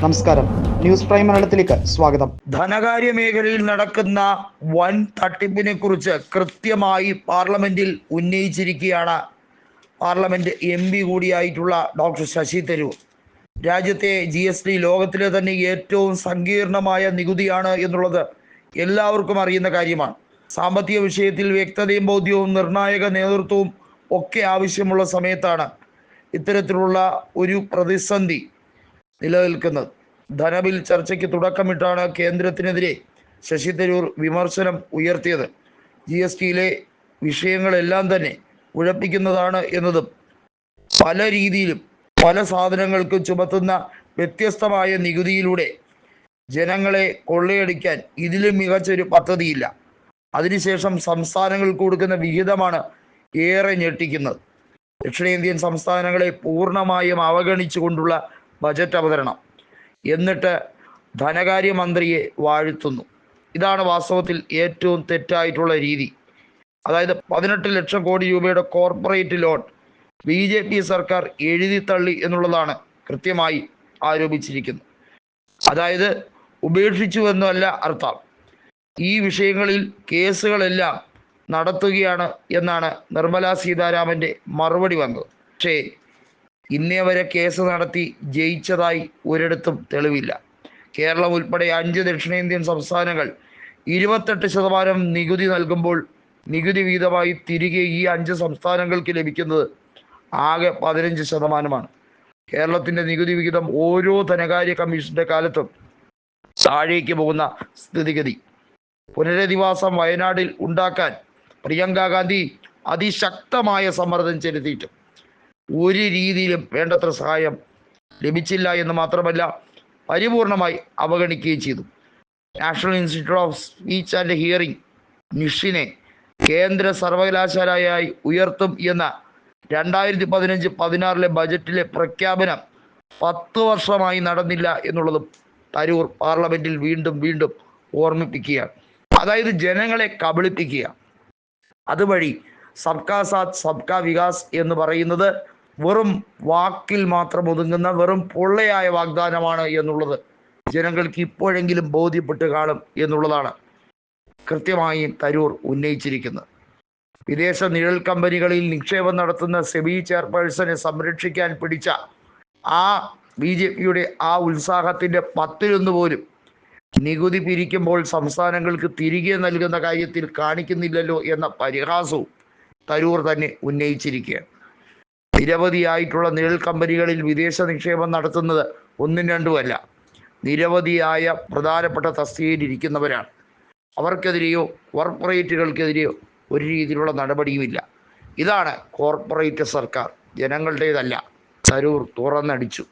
നമസ്കാരം. News prime മലയാളത്തിലേക്ക് സ്വാഗതം. ധനകാര്യ മേഖലയിൽ നടക്കുന്ന വൻ തട്ടിപ്പിനെ കുറിച്ച് കൃത്യമായി പാർലമെന്റിൽ ഉന്നയിച്ചിരിക്കുകയാണ് പാർലമെന്റ് എം പി കൂടിയായിട്ടുള്ള ഡോക്ടർ ശശി തരൂർ. രാജ്യത്തെ ജി എസ് ടി ലോകത്തിലെ തന്നെ ഏറ്റവും സങ്കീർണമായ നികുതിയാണ് എന്നുള്ളത് എല്ലാവർക്കും അറിയുന്ന കാര്യമാണ്. സാമ്പത്തിക വിഷയത്തിൽ വ്യക്തതയും ബോധ്യവും നിർണായക നേതൃത്വവും ഒക്കെ ആവശ്യമുള്ള സമയത്താണ് ഇത്തരത്തിലുള്ള ഒരു പ്രതിസന്ധി നിലനിൽക്കുന്നത്. ധനബിൽ ചർച്ചയ്ക്ക് തുടക്കമിട്ടാണ് കേന്ദ്രത്തിനെതിരെ ശശി തരൂർ വിമർശനം ഉയർത്തിയത്. ജി എസ് ടിയിലെ വിഷയങ്ങളെല്ലാം തന്നെ ഉഴപ്പിക്കുന്നതാണ് എന്നതും പല രീതിയിലും പല സാധനങ്ങൾക്കും ചുമത്തുന്ന വ്യത്യസ്തമായ നികുതിയിലൂടെ ജനങ്ങളെ കൊള്ളയടിക്കാൻ ഇതിലും മികച്ചൊരു പദ്ധതിയില്ല. അതിനുശേഷം സംസ്ഥാനങ്ങൾക്ക് കൊടുക്കുന്ന വിഹിതമാണ് ഏറെ ഞെട്ടിക്കുന്നത്. ദക്ഷിണേന്ത്യൻ സംസ്ഥാനങ്ങളെ പൂർണമായും അവഗണിച്ചുകൊണ്ടുള്ള ബജറ്റ് അവതരണം. എന്നിട്ട് ധനകാര്യമന്ത്രിയെ വാഴ്ത്തുന്നു. ഇതാണ് വാസ്തവത്തിൽ ഏറ്റവും തെറ്റായിട്ടുള്ള രീതി. അതായത് പതിനെട്ട് ലക്ഷം കോടി രൂപയുടെ corporate loan B J P സർക്കാർ എഴുതി തള്ളി എന്നുള്ളതാണ് കൃത്യമായി ആരോപിച്ചിരിക്കുന്നത്. അതായത് ഉപേക്ഷിച്ചു എന്നല്ല അർത്ഥം. ഈ വിഷയങ്ങളിൽ കേസുകളെല്ലാം നടത്തുകയാണ് എന്നാണ് നിർമ്മലാ സീതാരാമന്റെ മറുപടി വന്നത്. പക്ഷേ ഇന്നേ വരെ കേസ് നടത്തി ജയിച്ചതായി ഒരിടത്തും തെളിവില്ല. കേരളം ഉൾപ്പെടെ അഞ്ച് ദക്ഷിണേന്ത്യൻ സംസ്ഥാനങ്ങൾ ഇരുപത്തെട്ട് ശതമാനം നികുതി നൽകുമ്പോൾ നികുതി വീതമായി തിരികെ ഈ അഞ്ച് സംസ്ഥാനങ്ങൾക്ക് ലഭിക്കുന്നത് ആകെ പതിനഞ്ച് ശതമാനമാണ്. കേരളത്തിന്റെ നികുതി വിഹിതം ഓരോ ധനകാര്യ കമ്മീഷന്റെ കാലത്തും താഴേക്ക് പോകുന്ന സ്ഥിതിഗതി. പുനരധിവാസം വയനാടിൽ ഉണ്ടാക്കാൻ പ്രിയങ്ക ഗാന്ധി അതിശക്തമായ സമ്മർദ്ദം ചെലുത്തിയിട്ടും ഒരു രീതിയിലും വേണ്ടത്ര സഹായം ലഭിച്ചില്ല എന്ന് മാത്രമല്ല പരിപൂർണമായി അവഗണിക്കുകയും ചെയ്തു. National Institute of Speech and Hearing നിഷിനെ കേന്ദ്ര സർവകലാശാലയായി ഉയർത്തും എന്ന രണ്ടായിരത്തി പതിനഞ്ച് പതിനാറിലെ ബജറ്റിലെ പ്രഖ്യാപനം പത്ത് വർഷമായി നടന്നില്ല എന്നുള്ളതും തരൂർ പാർലമെന്റിൽ വീണ്ടും വീണ്ടും ഓർമ്മിപ്പിക്കുകയാണ്. അതായത് ജനങ്ങളെ കബളിപ്പിക്കുക അതുവഴി സബ്കാ സാത്ത് സബ്കാ വികാസ് എന്ന് പറയുന്നത് വെറും വാക്കിൽ മാത്രം ഒതുങ്ങുന്ന വെറും പൊള്ളയായ വാഗ്ദാനമാണ് എന്നുള്ളത്. ജനങ്ങൾക്ക് ഇപ്പോഴെങ്കിലും ബോധ്യപ്പെട്ട് കാണും എന്നുള്ളതാണ് കൃത്യമായി തരൂർ ഉന്നയിച്ചിരിക്കുന്നത്. വിദേശ നിഴൽ കമ്പനികളിൽ നിക്ഷേപം നടത്തുന്ന സെബി ചെയർപേഴ്സണെ സംരക്ഷിക്കാൻ പിടിച്ച ആ ബി ജെ പിയുടെ ആ ഉത്സാഹത്തിന്റെ പത്തിലൊന്ന് പോലും നികുതി പിരിക്കുമ്പോൾ സംസ്ഥാനങ്ങൾക്ക് തിരികെ നൽകുന്ന കാര്യത്തിൽ കാണിക്കുന്നില്ലല്ലോ എന്ന പരിഹാസവും തരൂർ തന്നെ ഉന്നയിച്ചിരിക്കുകയാണ്. നിരവധിയായിട്ടുള്ള നിഴൽ കമ്പനികളിൽ വിദേശ നിക്ഷേപം നടത്തുന്നത് ഒന്നും രണ്ടുമല്ല നിരവധിയായ പ്രധാനപ്പെട്ട തസ്തികയിലിരിക്കുന്നവരാണ് അവർക്കെതിരെയോ കോർപ്പറേറ്റുകൾക്കെതിരെയോ ഒരു രീതിയിലുള്ള നടപടിയുമില്ല. ഇതാണ് കോർപ്പറേറ്റ് സർക്കാർ. ജനങ്ങളുടേതല്ല. തരൂർ തുറന്നടിച്ചു.